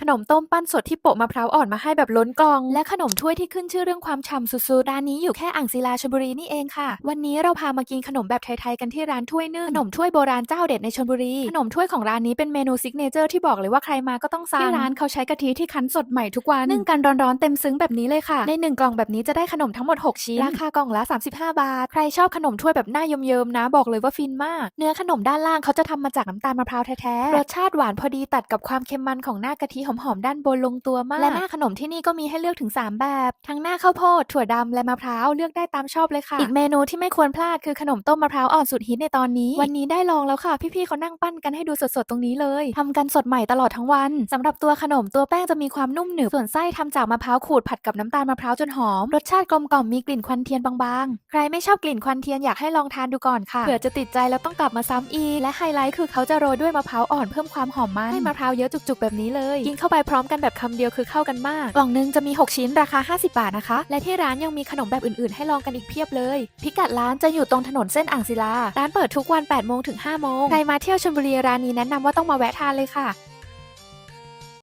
ขนมต้มปั้นสดที่โปะมะพร้าวอ่อนมาให้แบบล้นกล่อง และขนมถ้วยที่ขึ้นชื่อเรื่องความฉ่ำสุดๆ ร้านนี้อยู่แค่อ่างศิลาชลบุรีนี่เองค่ะ วันนี้เราพามากินขนมแบบไทยๆกันที่ร้านถ้วยนึ่งขนมถ้วยโบราณเจ้าเด็ดในชลบุรี ขนมถ้วยของร้านนี้เป็นเมนูซิกเนเจอร์ที่บอกเลยว่าใครมาก็ต้องสั่งที่ร้านเขาใช้กะทิที่คั้นสดใหม่ทุกวันนึ่งกันร้อนๆเต็มซึ้งแบบนี้เลยค่ะ ในหนึ่งกล่องแบบนี้จะได้ขนมทั้งหมด 6 ชิ้น ราคากล่องละ 35 บาท ใครชอบขนมถ้วยแบบหน้าเยิ้มๆนะ บอกเลยว่าฟินมาก เนื้อขนมด้านล่างเขาจะทำมาจากน้ำตาลมะพร้าวแท้ๆ รสชาติหวานพอดีตัดกับความเค็มมันของหน้ากะทิหอมๆด้านบนลงตัวมาก และหน้าขนมที่นี่ก็มีให้เลือกถึง 3 แบบ ทั้งหน้าข้าวโพดถั่วดำและมะพร้าวเลือกได้ตามชอบเลยค่ะ อีกเมนูที่ไม่ควรพลาดคือขนมต้มมะพร้าวอ่อนสุดฮิตในตอนนี้ วันนี้ได้ลองแล้วค่ะ พี่ๆเขานั่งปั้นกันให้ดูสดๆตรงนี้เลยทำกันสดใหม่ตลอดทั้งวันสำหรับตัวขนมตัวแป้งจะมีความนุ่มหนึบส่วนไส้ทำจากมะพร้าวขูดผัดกับน้ำตาลมะพร้าวจนหอมรสชาติกลมกล่อมมีกลิ่นควันเทียนบางๆ ใครไม่ชอบกลิ่นควันเทียนอยากให้ลองทานดูก่อนค่ะเผื่อจะติดใจแล้วต้องกลับมาซ้ำอีกและไฮไลท์คือเขาจะโรยด้วยมะพร้าวอ่อนเพิ่มความหอมมันให้มะพร้าวเยอะจุกๆแบบนี้เลยกินเข้าไปพร้อมกันแบบคำเดียวคือเข้ากันมาก กล่องหนึงจะมี 6 ชิ้นราคา 50 บาทนะคะ และที่ร้านยังมีขนมแบบอื่นๆ ให้ลองกันอีกเพียบเลย พิกัดร้านจะอยู่ตรงถนนเส้นอ่างศิลา ร้านเปิดทุกวัน8โมงถึง5โมงใครมาเที่ยวชลบุรีร้านนี้แนะนำว่าต้องมาแวะทานเลยค่ะ